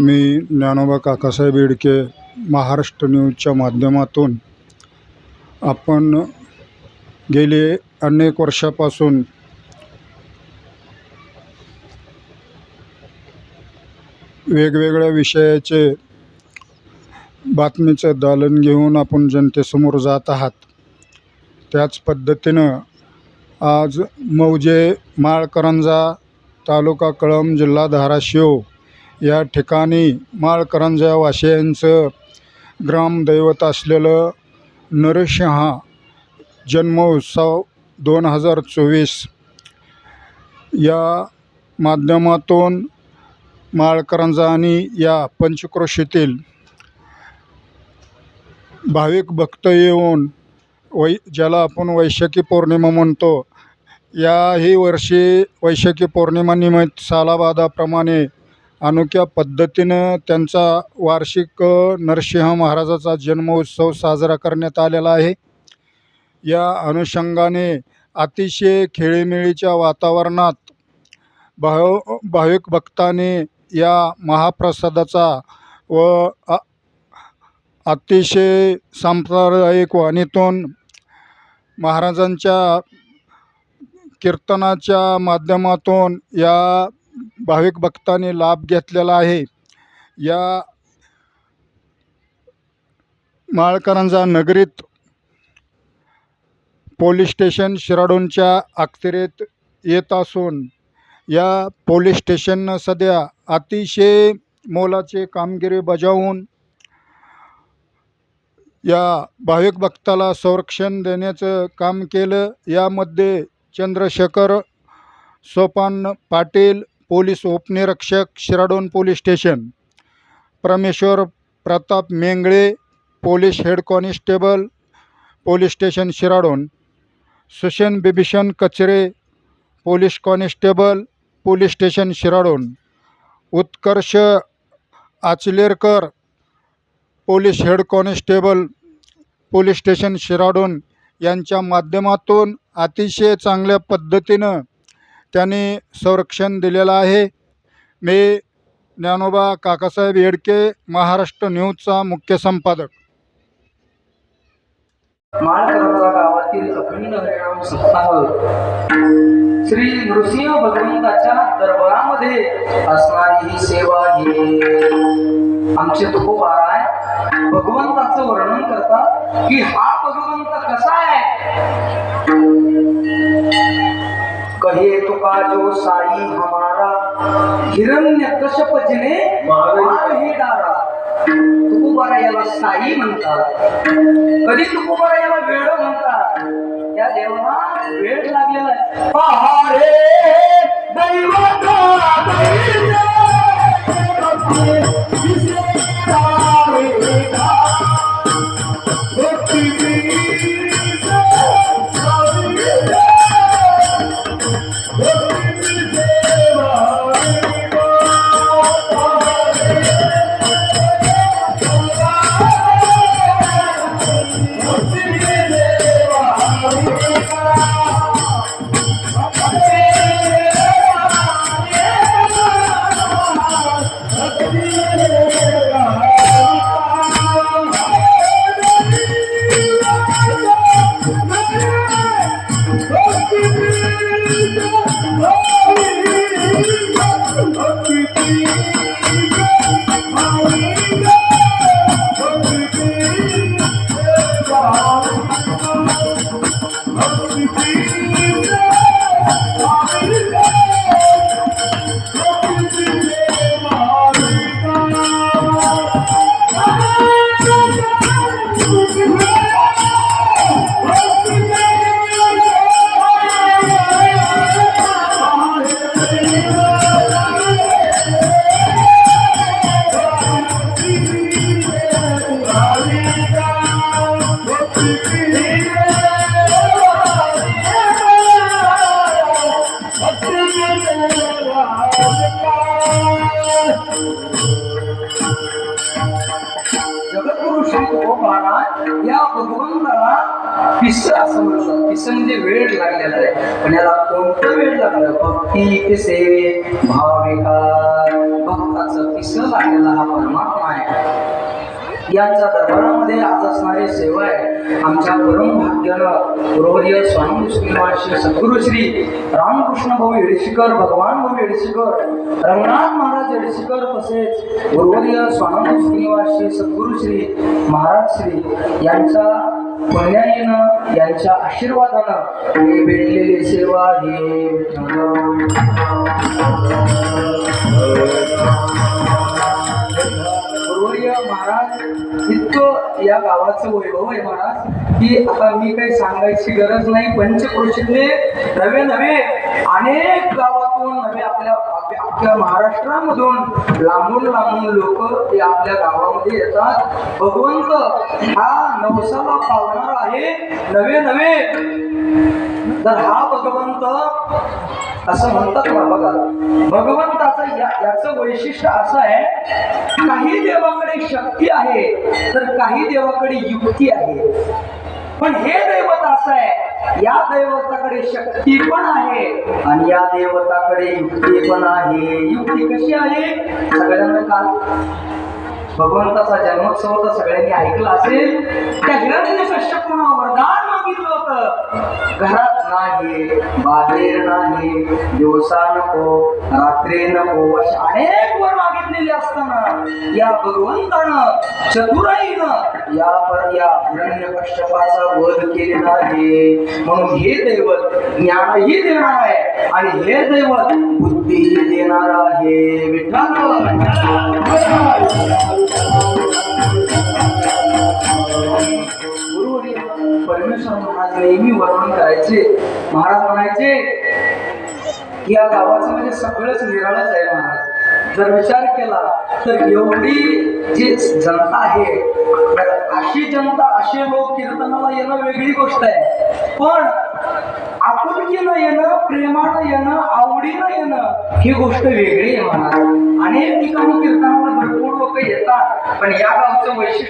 मी ज्ञानोबा काकासाहेब इडके महाराष्ट्र न्यूजच्या माध्यमातून आपण गेले अनेक वर्षापासून वेगवेगळ्या विषयाचे बातमीचं दालन घेऊन आपण जनतेसमोर जात आहात. त्याच पद्धतीनं आज मौजे माळकरंजा तालुका कळम जिल्हा धाराशिव या ठिकाणी माळकरंजा वासियांचं ग्रामदैवत असलेलं नरसिंहा जन्मोत्सव दोन हजार चोवीस या माध्यमातून माळकरंजा आणि या पंचक्रोशीतील भाविक भक्त येऊन वै ज्याला आपण वैशाखी पौर्णिमा म्हणतो याही वर्षी वैशाखी पौर्णिमानिमित्त सालाबादाप्रमाणे अनोख्या पद्धतीनं त्यांचा वार्षिक नरसिंह महाराजाचा जन्मोत्सव साजरा करण्यात आलेला आहे. या अनुषंगाने अतिशय खेळीमेळीच्या वातावरणात भाव भाविक भक्ताने या महाप्रसादाचा व अतिशय सांप्रदायिक वाणीतून महाराजांच्या कीर्तनाच्या माध्यमातून या भाविक भक्ताने लाभ घेतलेला आहे. या माळकरांजा नगरीत पोलीस स्टेशन शिराडोनच्या अखत्यारीत येत असून या पोलीस स्टेशननं सध्या अतिशय मोलाचे कामगिरी बजावून या भाविक भक्ताला संरक्षण देण्याचं काम केलं. यामध्ये चंद्रशेखर सोपान पाटील पोलीस उपनिरीक्षक Shiradon police station Parmeshwar Pratap Mengale police head constable police station Shiradon Sushen Bibhishan Kachare police constable police station Shiradon Utkarsh Achalerkar police head constable police station Shiradon यांच्या माध्यमातून अतिशय चांगल्या पद्धतीनं त्यांनी संरक्षण दिलेलं आहे. मी ज्ञानोबा काकासाहेब येडके महाराष्ट्र न्यूजचा मुख्य संपादक. गावातील अखंड हरिनाम सप्ताह श्री नृसिंह भगवंताच्या दरबारामध्ये असणारी ही सेवा ही आमचे तुकोबा आहे भगवंताचं वर्णन करतात की हा भगवंत कसा आहे? कहे तुका जो साई हमारा। हिरण्य कश्यप जिने मार। ही डारा। तुकोबारा याला साई म्हणतात। कधी तुकोबारा याला वेळ म्हणतात? त्या देवाला वेळ लागलेला आहे. पहाडे दैवता। Yeah. म्हणतात म्हणजे वेळ लागलेला आहे. पण याला कोणतं वेळ लागलं? भक्ती कसे? भाविकार भक्ताचं पिस लागलेला हा परमात्मा आहे. यांच्या दरबारामध्ये आज असणारे सेवा आहे. आमच्या परम भाग्यानं गुरुवर्य स्वामी श्रीनिवासी सद्गुरु श्री रामकृष्ण भाऊ येडशीकर भगवान भाऊ येडशीकर रंगनाथ महाराज येडशीकर तसेच गुरुवर्य स्वामी श्रीनिवासी सद्गुरु श्री महाराज श्री यांच्या पुण्याईनं यांच्या आशीर्वादानं मी भेटलेली सेवा हे गुरुवर्य महाराज इतकं या गावाचं वैभव आहे महाराज की आता मी काही सांगायची गरज नाही. पंचक्रोशीतले नवे नवे अनेक गावातून नवे आपल्या आपल्या महाराष्ट्रामधून लांबून लांबून लोक ते आपल्या गावामध्ये येतात. भगवंत हा नवसाला पावणारा आहे. नवे नवे. तर हा भगवंत असं म्हणतात ना बघा भगवंताचं याचं वैशिष्ट्य असं आहे काही देवाकडे शक्ती आहे तर काही देवाकडे युक्ती आहे. पण हे दैवत असं आहे या दैवताकडे शक्ती पण आहे आणि या देवताकडे युक्ती पण आहे. युक्ती कशी आहे? सगळ्यांना काल भगवंताचा जन्मोत्सव तर सगळ्यांनी ऐकला असेल. त्या हिरण्य कश्यपून वरदान मागितलं होतं. घरात नाही बाहेर नाही. दिवसा नको रात्री नको अशा अनेक वर मागितलेले असताना या भगवंतानं चतुराईनं या पर या अरण्य कश्यपाचा वध केलेला आहे. म्हणून हे दैवत ज्ञानही देणार आहे आणि हे दैवत बुद्धीही देणार आहे. विठ्ठल परमेश्वर महाराज नेहमी वर्णन करायचे. महाराज म्हणायचे की या गावाचं म्हणजे सगळंच निराळच आहे महाराज. जर विचार केला तर एवढी जी जनता आहे तर अशी जनता असे लोक कीर्तनाला येणं वेगळी गोष्ट आहे. पण आपुलकीनं येणं प्रेमानं येणं आवडीनं येणं ही गोष्ट वेगळी आहे म्हणा अनेक ठिकाणी कीर्तनाला भरपूर लोक येतात पण या गावचं वैशिष्ट्य